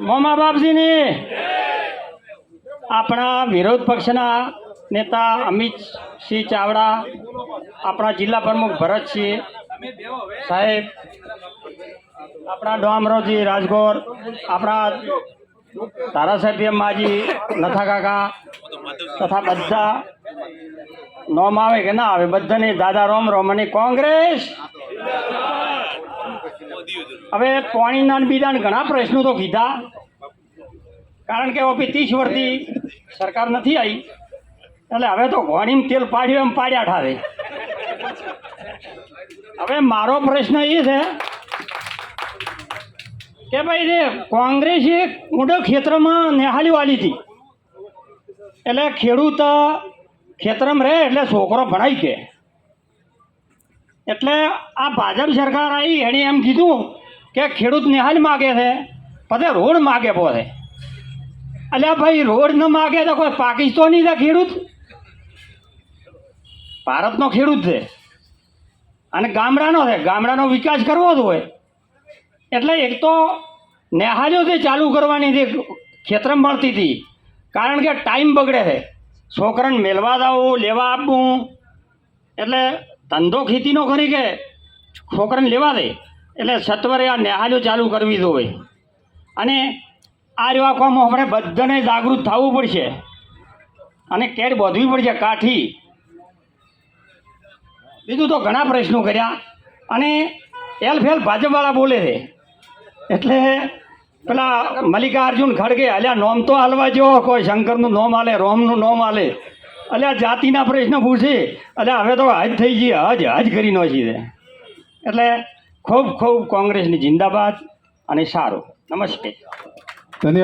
મોમા બાપજીની. આપણા વિરોધ પક્ષના નેતા અમિતસિંહ ચાવડા, આપણા જિલ્લા પ્રમુખ ભરતસિંહ સાહેબ, આપણા ડોમરોજી રાજગોર, આપણા ધારાસભ્ય માજી નથા કાકા તથા બધા. નોમ આવે કે ના આવે? બધાને દાદા રોમ રોમ અને કોંગ્રેસ. હવે પાણીના બીજા ઘણા પ્રશ્નો તો કીધા. કારણ કે ઓપી ત્રીસ વર્ષથી સરકાર નથી આવી. એટલે હવે તો ઘોડીમાં તેલ પાડ્યું એમ પાડ્યા ઠારે હવે મારો પ્રશ્ન એ છે કે ભાઈ જે કોંગ્રેસે મોટા ક્ષેત્રમાં નેહાલી વાલી હતી. એટલે ખેડૂત ખેતરમાં રહે એટલે છોકરો ભણાઈ કે. એટલે આ ભાજપ સરકાર આવી એણે એમ કીધું કે ખેડૂત નિહાલ માગે છે, પછી રોડ માગે પોતે. અલ્યા ભાઈ, રોડ ન માગે તો કોઈ પાકિસ્તાની છે ખેડૂત? ભારતનો ખેડૂત છે. અને ગામડાનો છે. ગામડાનો વિકાસ કરવો જ હોય. એટલે એક તો નેહાજો તે ચાલુ કરવાની જે ખેતરમ મળતી હતી, કારણ કે ટાઈમ બગડે છે. છોકરાને મેળવા જવું, લેવા આપવું. એટલે ધંધો ખેતીનો ખરી કે છોકરાને લેવા દે? એટલે સત્વરે આ નેહાલ્યો ચાલુ કરવી જોઈએ. અને આ જેવા કોમ આપણે બધાને જાગૃત થવું પડશે. અને કેર બોધવી પડશે, કાઠી. બીજું તો ઘણા પ્રશ્નો કર્યા. અને એલ ફેલ ભાજપવાળા બોલે છે. એટલે પેલા મલ્લિકાર્જુન ખડગે, અલ્યા, નોમ તો હાલવા જેવો કોઈ શંકરનું નોમ હાલે, રોમનું નોમ હાલે. અલ્યા જાતિના પ્રશ્ન પૂછે. અલ્યા, હવે તો હજ થઈ ગઈ હજ હજ કરી છે. એટલે ખૂબ ખૂબ કોંગ્રેસની જિંદાબાદ અને સારું. નમસ્તે.